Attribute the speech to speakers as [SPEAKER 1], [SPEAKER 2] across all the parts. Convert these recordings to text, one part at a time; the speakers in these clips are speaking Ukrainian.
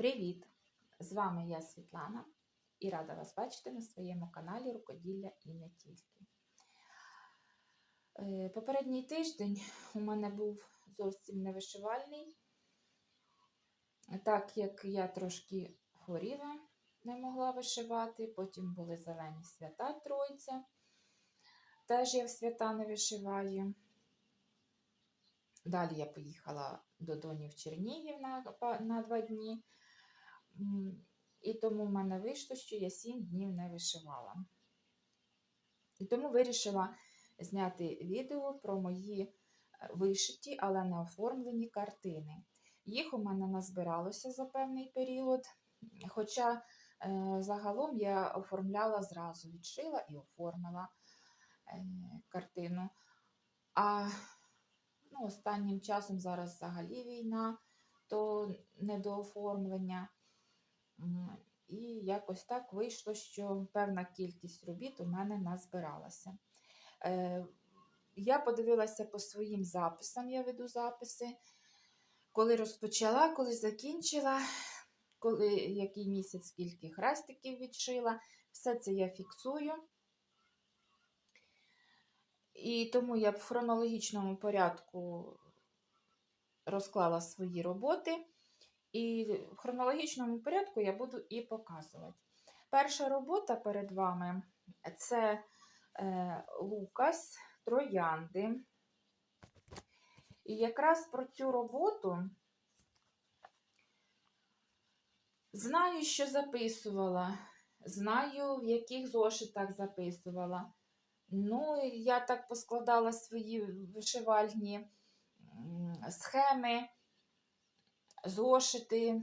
[SPEAKER 1] Привіт! З вами я Світлана і рада вас бачити на своєму каналі Рукоділля і не тільки. Е, Попередній тиждень у мене був зовсім невишивальний, так як я трошки хворіла, не могла вишивати, потім були зелені свята Тройця. Теж я в свята не вишиваю. Далі я поїхала до Доні в Чернігів на, на два дні. І тому в мене вийшло, що я сім днів не вишивала. І тому вирішила зняти відео про мої е, вишиті, але не оформлені картини. Їх у мене назбиралося за певний період. Хоча е, загалом я оформляла зразу, відшила і оформила е, картину. А ну, останнім часом зараз взагалі війна, то не до оформлення. М, І якось так вийшло, що певна кількість робіт у мене назбиралася. Е, Я подивилася по своїм записам, я веду записи, коли розпочала, коли закінчила, коли який місяць скільки хрестиків відшила. Все це я фіксую. І тому я в хронологічному порядку розклала свої роботи. І в хронологічному порядку я буду і показувати. Перша робота перед вами це е, Лукас Троянди. І якраз про цю роботу знаю, що записувала, знаю, в яких зошитах записувала. Ну, я так поскладала свої вишивальні схеми, зошити.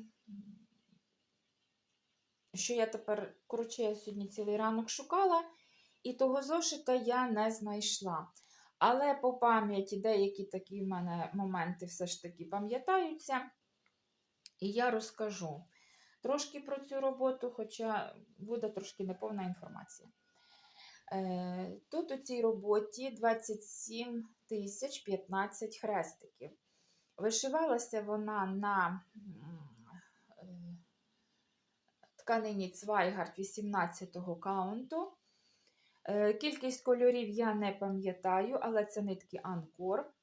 [SPEAKER 1] Що я тепер, коротше, я сьогодні цілий ранок шукала, і того зошита я не знайшла. Але по пам'яті деякі такі в мене моменти все ж таки пам'ятаються, і я розкажу трошки про цю роботу, хоча буде трошки неповна інформація. Е, Тут у цій роботі 27 тисяч 15 хрестиків. Вишивалася вона на е, тканині Цвайгард 18-го каунту. Е, Кількість кольорів я не пам'ятаю, але це нитки Анкор.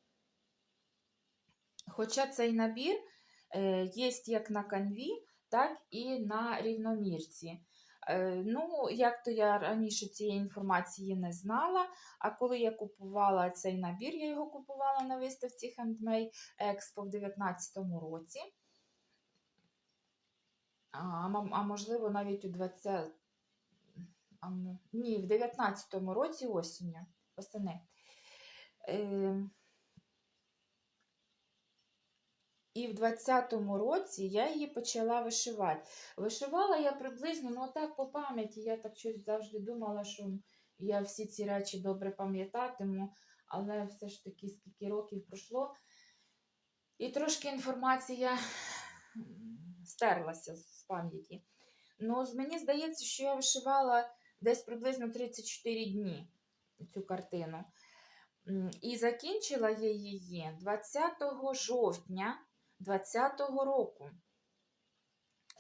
[SPEAKER 1] Хоча цей набір е, є як на канві, так і на рівномірці. Е, Ну, як то я раніше цієї інформації не знала, а коли я купувала цей набір, я його купувала на виставці Handmade Expo в 2019 році. А, а можливо, навіть у 20. А, ні, в 19-му році осінню. Восени. Е, і в 20-му році я її почала вишивати. Вишивала я приблизно, ну так по пам'яті, я так щось завжди думала, що я всі ці речі добре пам'ятатиму, але все ж таки скільки років пройшло. І трошки інформація стерлася з пам'яті. Ну, мені здається, що я вишивала десь приблизно 34 дні цю картину. І закінчила я її 20 жовтня 2020 року.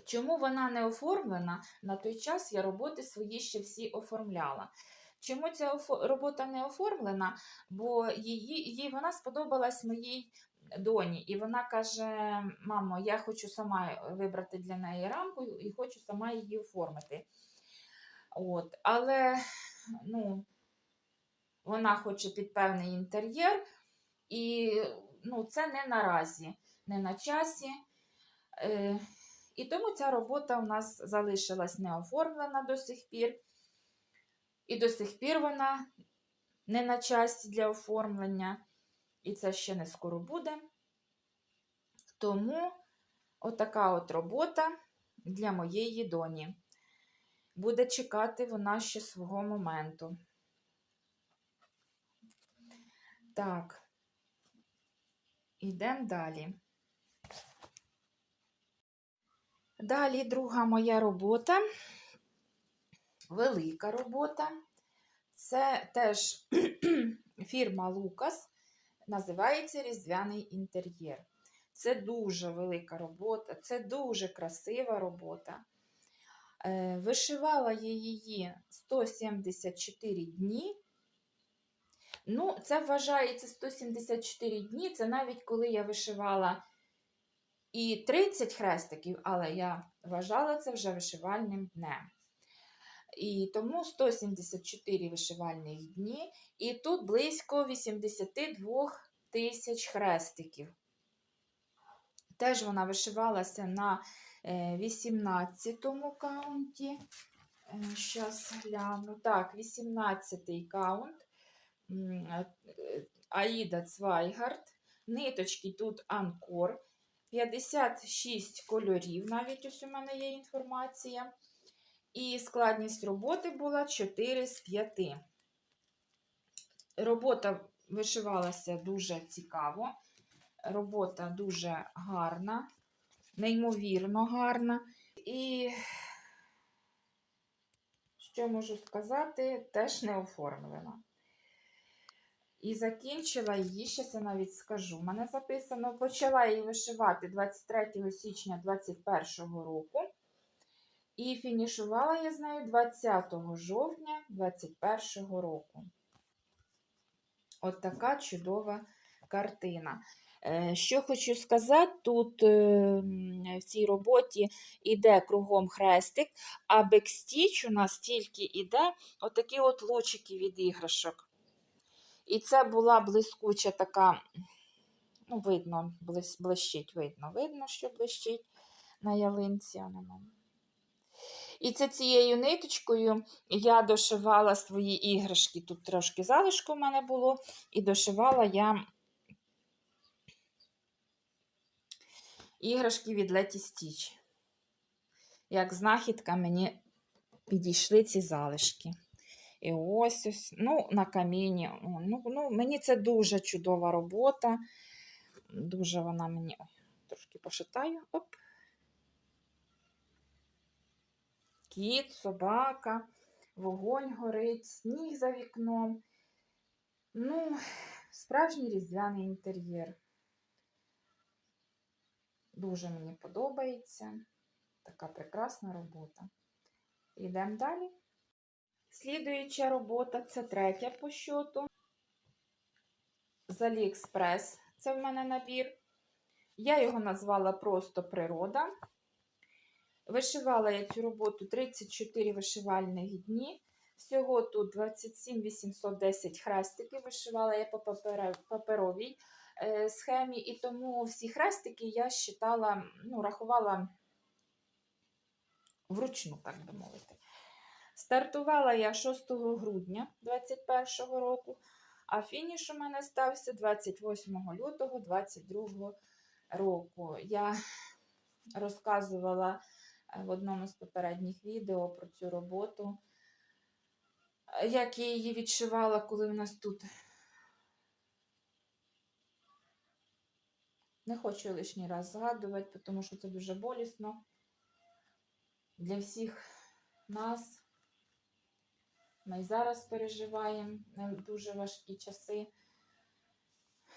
[SPEAKER 1] Чому вона не оформлена? На той час я роботи свої ще всі оформляла. Чому ця робота не оформлена? Бо її, їй вона сподобалась моїй доні. І вона каже: мамо, я хочу сама вибрати для неї рамку і хочу сама її оформити. От. Але ну, вона хоче під певний інтер'єр, і ну, це не наразі, не на часі. Е, і тому ця робота у нас залишилась не оформлена до сих пір. І до сих пір вона не на часі для оформлення. І це ще не скоро буде. Тому отака от робота для моєї доні. Буде чекати вона ще свого моменту. Так, ідемо далі. Далі друга моя робота, велика робота. Це теж фірма Лукас, називається Різдвяний інтер'єр. Це дуже велика робота, це дуже красива робота. Е, Вишивала я її 174 дні. Ну, це вважається 174 дні. Це навіть коли я вишивала і 30 хрестиків, але я вважала це вже вишивальним днем. І тому 174 вишивальних дні, і тут близько 82 тисяч хрестиків. Теж вона вишивалася на 18-му каунті. Зараз гляну. Так, 18-й каунт. Е, е, Аїда Цвайгард. Ниточки тут Анкор. 56 кольорів, навіть ось у мене є інформація. І складність роботи була 4 з 5. Робота вишивалася дуже цікаво. Робота дуже гарна, неймовірно гарна. І, що можу сказати, теж не оформлена. І закінчила її, ще це навіть скажу. У мене записано, почала її вишивати 23 січня 2021 року. І фінішувала я з нею 20 жовтня 2021 року. От така чудова картина. Е, Що хочу сказати, тут е, в цій роботі йде кругом хрестик, а бекстіч у нас тільки йде отакі от лучики від іграшок. І це була блискуча така, ну, видно, блищить, видно, видно, що блищить на ялинці. І це цією ниточкою я дошивала свої іграшки. Тут трошки залишку в мене було, і дошивала я іграшки від Леті Стіч. Як знахідка мені підійшли ці залишки. І ось ось, ну, на каміні. Ну, ну, мені це дуже чудова робота. Дуже вона мені. Ой, трошки пошитаю. Оп. Кіт, собака, вогонь горить, сніг за вікном. Ну, справжній різдвяний інтер'єр. Дуже мені подобається. Така прекрасна робота. Йдемо далі. Слідуюча робота це третя по щоту. З Аліекспрес. Це в мене набір. Я його назвала просто природа. Вишивала я цю роботу 34 вишивальних дні. Всього тут 27 810 хрестиків. Вишивала я по паперовій е, схемі, і тому всі хрестики я считала, ну, рахувала вручну, так би мовити. Стартувала я 6 грудня 2021 року, а фініш у мене стався 28 лютого 2022 року. Я розказувала е, в одному з попередніх відео про цю роботу, як я її відшивала, коли в нас тут. Не хочу лишній раз згадувати, тому що це дуже болісно для всіх нас. Ми зараз переживаємо дуже важкі часи.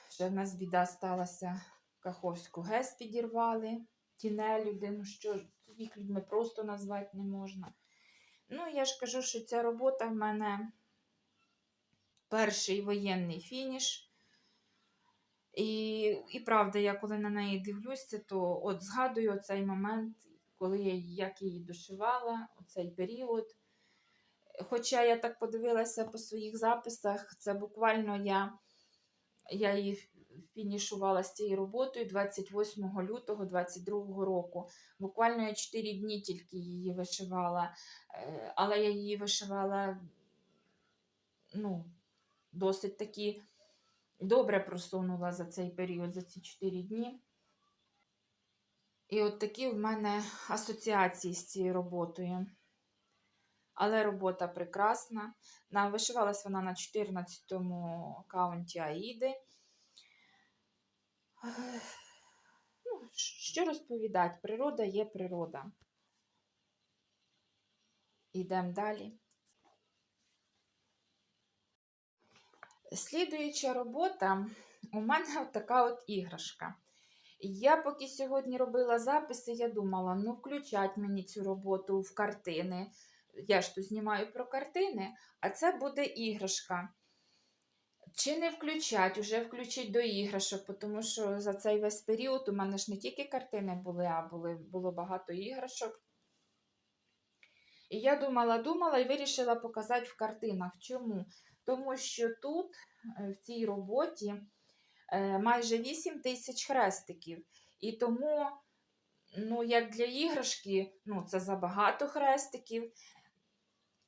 [SPEAKER 1] Ще в нас біда сталася. Каховську ГЕС підірвали, тіне людину, що їх людьми просто назвати не можна. Ну, я ж кажу, що ця робота в мене перший воєнний фініш. І, і правда, я коли на неї дивлюся, то от згадую цей момент, коли я як її дошивала, цей період. Хоча я так подивилася по своїх записах, це буквально я, я її фінішувала з цією роботою 28 лютого 22 року. Буквально я 4 дні тільки її вишивала, е, але я її вишивала ну, досить таки добре просунула за цей період, за ці 4 дні. І от такі в мене асоціації з цією роботою. Але робота прекрасна. На, вишивалась вона на 14-му каунті Аїди. Ну, що розповідати? Природа є природа. Ідемо далі. Слідуюча робота у мене така от іграшка. Я поки сьогодні робила записи, я думала, ну включать мені цю роботу в картини. Я ж тут знімаю про картини, а це буде іграшка. Чи не включать, уже включить до іграшок, тому що за цей весь період у мене ж не тільки картини були, а були, було багато іграшок. І я думала, думала і вирішила показати в картинах. Чому? Тому що тут, е, в цій роботі, е, майже 8 тисяч хрестиків. І тому, ну, як для іграшки, ну, це забагато хрестиків.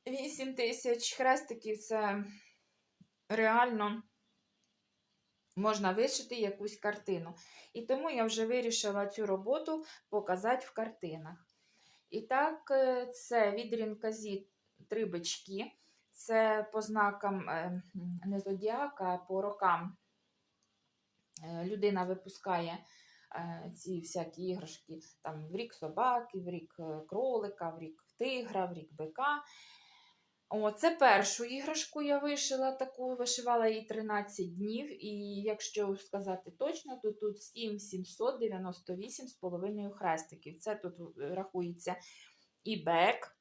[SPEAKER 1] 8 тисяч хрестиків це реально можна вишити якусь картину. І тому я вже вирішила цю роботу показати в картинах. І так, е, це від Рінказі три бички. Це по знакам е, не зодіака, а по рокам. Е, Людина випускає ці всякі іграшки там, в рік собаки, в рік кролика, в рік тигра, в рік бика. О, це першу іграшку я вишила таку, вишивала її 13 днів, і якщо сказати точно, то тут 7798 з половиною хрестиків. Це тут е, рахується і бек,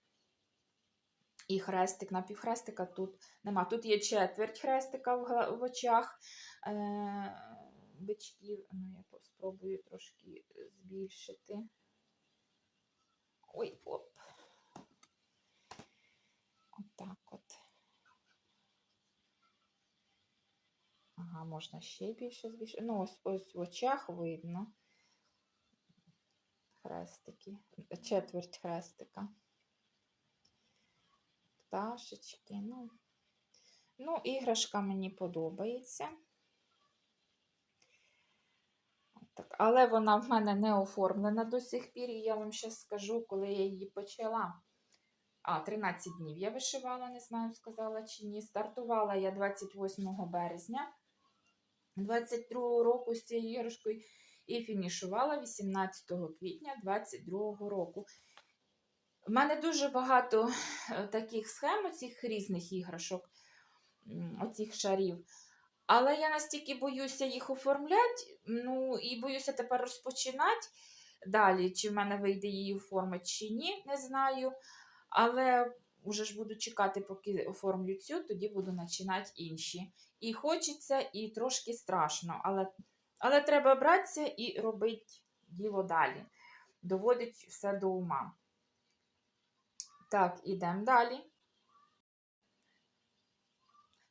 [SPEAKER 1] і хрестик. На півхрестика тут нема. Тут є четверть хрестика в, очах е- бичків. Ну, я спробую трошки збільшити. Ой, оп. Отак от. Ага, можна ще більше збільшити. Ну, ось ось в очах видно. Хрестики. Четверть хрестика. Пташечки. Ну, ну іграшка мені подобається. Так, але вона в мене не оформлена до сих пір, і я вам ще скажу, коли я її почала. А, 13 днів я вишивала, не знаю, сказала чи ні. Стартувала я 28 березня 22 року з цією іграшкою і фінішувала 18 квітня 22 року. У мене дуже багато е, таких схем, оцих різних іграшок, оцих шарів. Але я настільки боюся їх оформляти, ну і боюся тепер розпочинати далі, чи в мене вийде її оформити, чи ні, не знаю. Але вже ж буду чекати, поки оформлю цю, тоді буду починати інші. І хочеться, і трошки страшно, але, але треба братися і робити діло далі. Доводить все до ума. Так, ідемо далі.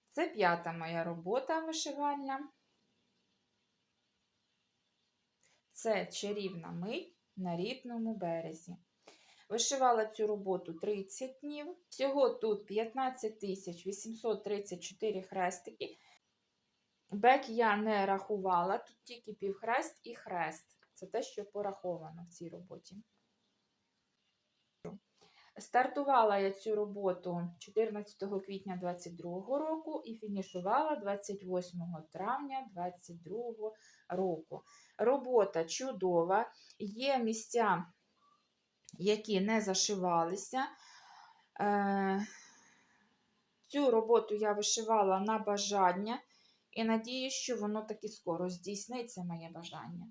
[SPEAKER 1] Це п'ята моя робота вишивальна. Це чарівна мить на рідному березі. Вишивала цю роботу 30 днів. Всього тут 15 834 хрестики. Бек я не рахувала, тут тільки півхрест і хрест. Це те, що пораховано в цій роботі. Стартувала я цю роботу 14 квітня 2022 року і фінішувала 28 травня 2022 року. Робота чудова, є місця, які не зашивалися. Е, Цю роботу я вишивала на бажання і надію, що воно таки скоро здійсниться моє бажання.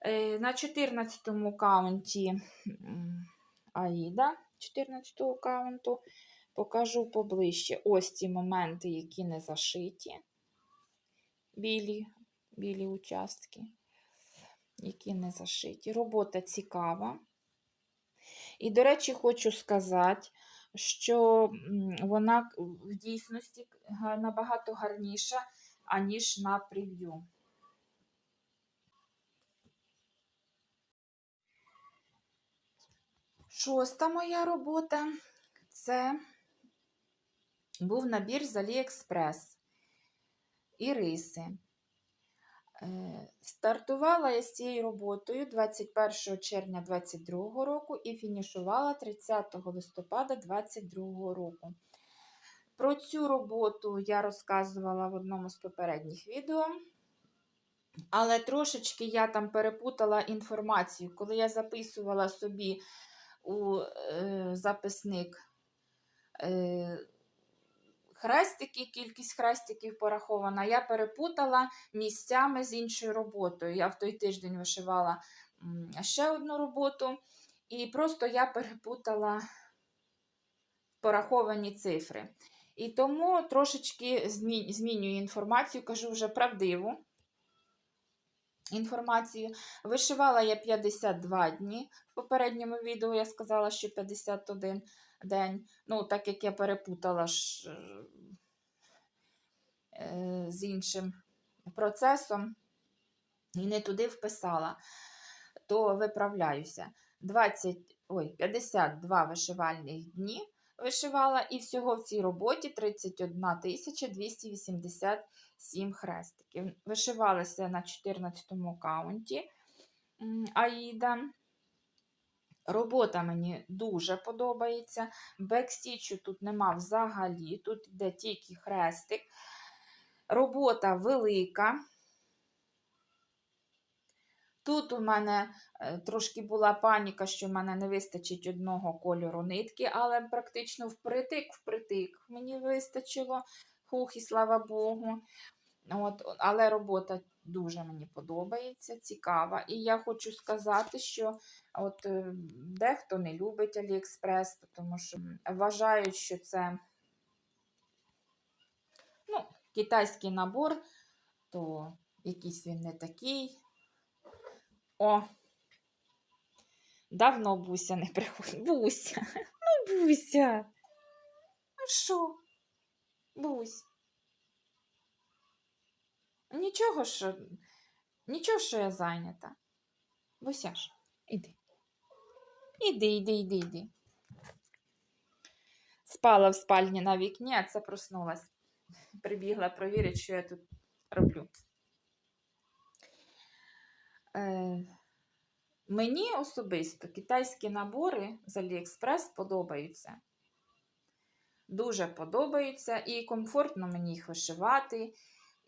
[SPEAKER 1] Е, На 14 каунті Аїда 14 каунту покажу поближче ось ці моменти, які не зашиті, білі, білі участки, які не зашиті. Робота цікава. І, до речі, хочу сказати, що вона в дійсності набагато гарніша, аніж на прев'ю. Шоста моя робота це був набір з Аліекспрес і риси. Е, Стартувала я з цією роботою 21 червня 2022 року і фінішувала 30 листопада 2022 року. Про цю роботу я розказувала в одному з попередніх відео. Але трошечки я там перепутала інформацію. Коли я записувала собі у е, записник е, хрестики, кількість хрестиків порахована. Я перепутала місцями з іншою роботою. Я в той тиждень вишивала ще одну роботу, і просто я перепутала пораховані цифри. І тому трошечки змінюю інформацію, кажу вже правдиву інформацію. Вишивала я 52 дні. В попередньому відео я сказала, що 51 день. Ну, так як я перепутала ж е, з іншим процесом і не туди вписала, то виправляюся. 20, ой, 52 вишивальних дні вишивала, і всього в цій роботі 31 287 хрестиків. Вишивалася на 14 каунті Аїда. Робота мені дуже подобається. Бекстічу тут нема взагалі, тут йде тільки хрестик. Робота велика. Тут у мене е, трошки була паніка, що в мене не вистачить одного кольору нитки, але практично впритик, впритик мені вистачило. Хух, і слава Богу. От, але робота дуже мені подобається, цікава. І я хочу сказати, що от е, дехто не любить Аліекспрес, тому що вважають, що це ну, китайський набор, то якийсь він не такий. О, давно Буся не приходить. Буся, ну Буся. Ну що? Бусь. Нічого, що нічого, що я зайнята. Буся ж, іди. Іди, іди, іди, іди. Спала в спальні на вікні, а це проснулась. Прибігла провірити, що я тут роблю. Е, мені особисто китайські набори з Аліекспрес подобаються. Дуже подобаються і комфортно мені їх вишивати.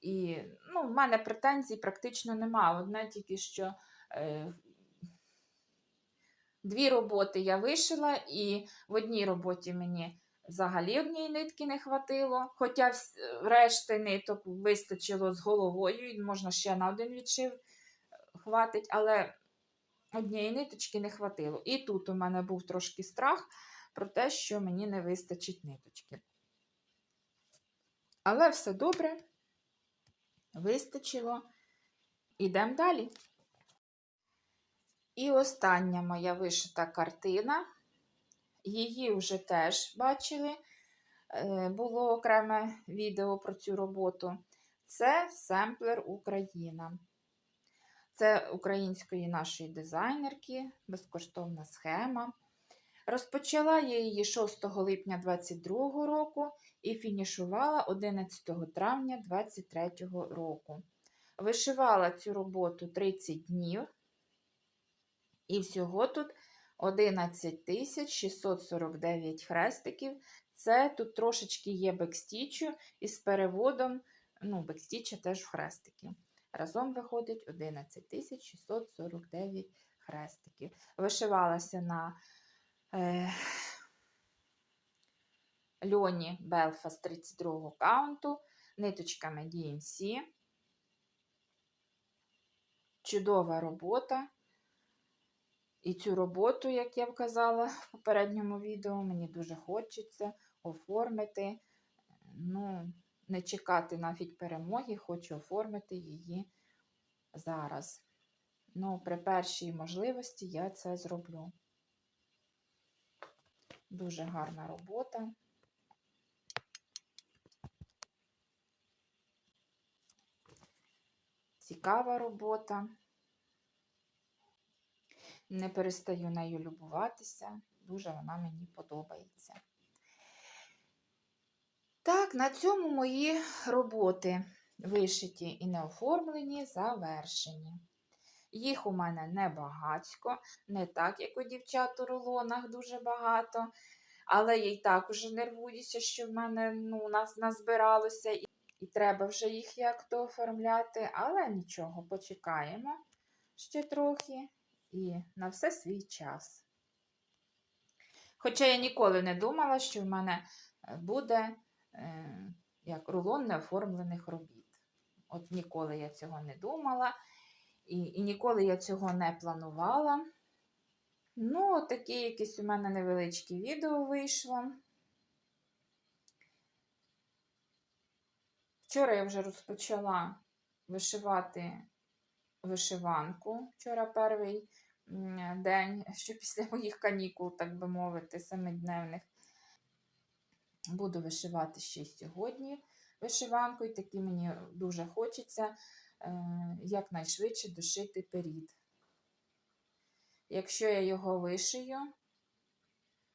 [SPEAKER 1] І ну, в мене претензій практично немає. Одне тільки що е, дві роботи я вишила, і в одній роботі мені взагалі однієї нитки не хватило. Хоча решти ниток вистачило з головою, і можна ще на один відшив хватить, але однієї ниточки не хватило. І тут у мене був трошки страх про те, що мені не вистачить ниточки. Але все добре, вистачило. Ідемо далі. І остання моя вишита картина. Її вже теж бачили. Е, Було окреме відео про цю роботу. Це семплер Україна. Це української нашої дизайнерки, безкоштовна схема. Розпочала я її 6 липня 2022 року і фінішувала 11 травня 2023 року. Вишивала цю роботу 30 днів, і всього тут 11 649 хрестиків. Це тут трошечки є бекстічу із переводом, ну, бекстіча теж в хрестики. Разом виходить 11 649 хрестиків. Вишивалася на е, льоні Белфаст 32 каунту, ниточками DMC. Чудова робота. І цю роботу, як я вказала в попередньому відео, мені дуже хочеться оформити. Ну, не чекати навіть перемоги, хочу оформити її зараз. Ну, при першій можливості я це зроблю. Дуже гарна робота. Цікава робота. Не перестаю нею любуватися. Дуже вона мені подобається. Так, на цьому мої роботи вишиті і не оформлені, завершені. Їх у мене не багатько, не так, як у дівчат у рулонах дуже багато. Але я й так уже нервуюся, що в мене ну, нас назбиралося, і, треба вже їх як-то оформляти. Але нічого, почекаємо ще трохи і на все свій час. Хоча я ніколи не думала, що в мене буде е, як рулон неоформлених робіт. От ніколи я цього не думала, і, і ніколи я цього не планувала. Ну, от таке якесь у мене невеличке відео вийшло. Вчора я вже розпочала вишивати вишиванку. Вчора перший день, що після моїх канікул, так би мовити, семидневних. Буду вишивати ще й сьогодні вишиванку, і таки мені дуже хочеться е, якнайшвидше дошити перід. Якщо я його вишию,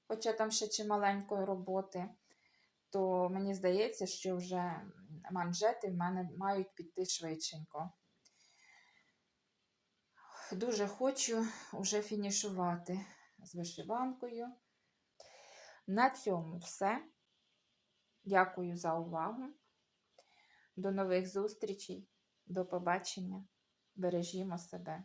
[SPEAKER 1] хоча там ще чималенької роботи, то мені здається, що вже манжети в мене мають піти швидшенько. Дуже хочу вже фінішувати з вишиванкою. На цьому все. Дякую за увагу. До нових зустрічей. До побачення. Бережімо себе.